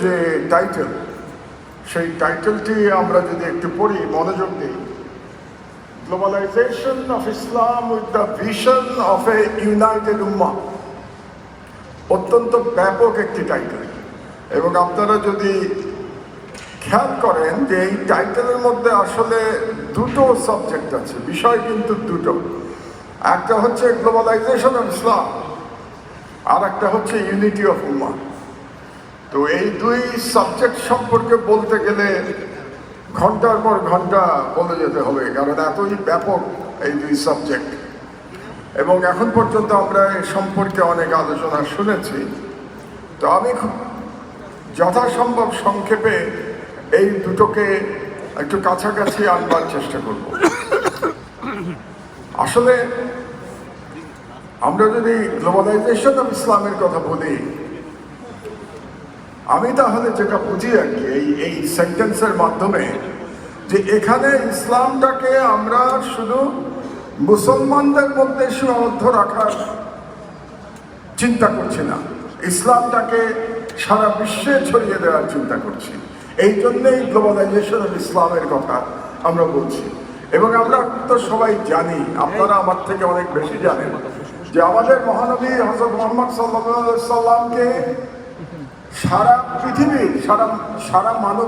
যে টাইটেল সেই টাইটেলটি আমরা যদি একটু পড়ি, মনোযোগ দিই। Globalization of Islam with the vision of a united উম্মা অত্যন্ত ব্যাপক একটি টাইটেল এবং আপনারা যদি খেয়াল করেন যে এই টাইটেলের মধ্যে আসলে দুটো সাবজেক্ট আছে। বিষয় কিন্তু দুটো। একটা হচ্ছে গ্লোবালাইজেশন অফ ইসলাম আর একটা হচ্ছে ইউনিটি অফ উম্মা তো এই দুই সাবজেক্ট সম্পর্কে বলতে গেলে ঘণ্টার পর ঘণ্টা বলে যেতে হবে, কারণ এতই ব্যাপক এই দুই সাবজেক্ট এবং এখন পর্যন্ত আমরা এ সম্পর্কে অনেক আলোচনা শুনেছি। তো আমি যথাসম্ভব সংক্ষেপে এই দুটোকে একটু কাছাকাছি আনবার চেষ্টা করব। আসলে আমরা যদি গ্লোবালাইজেশন অফ ইসলামের কথা বলি আমি তাহলে যেটা বুঝি আর কি, এই এই সেন্টেন্সের মাধ্যমে, যে এখানে ইসলামটাকে আমরা শুধু মুসলমানদের মধ্যে সীমাবদ্ধ রাখার চিন্তা করছি না। ইসলামটাকে সারা বিশ্বে ছড়িয়ে দেওয়ার চিন্তা করছি। এই জন্যেই গ্লোবালাইজেশন অফ ইসলামের কথা আমরা বলছি। এবং আমরা তো সবাই জানি, আপনারা আমার থেকে অনেক বেশি জানেন, যে আমাদের মহানবী হজরত মোহাম্মদ সাল্লামকে সারা পৃথিবীর সারা সারা মানব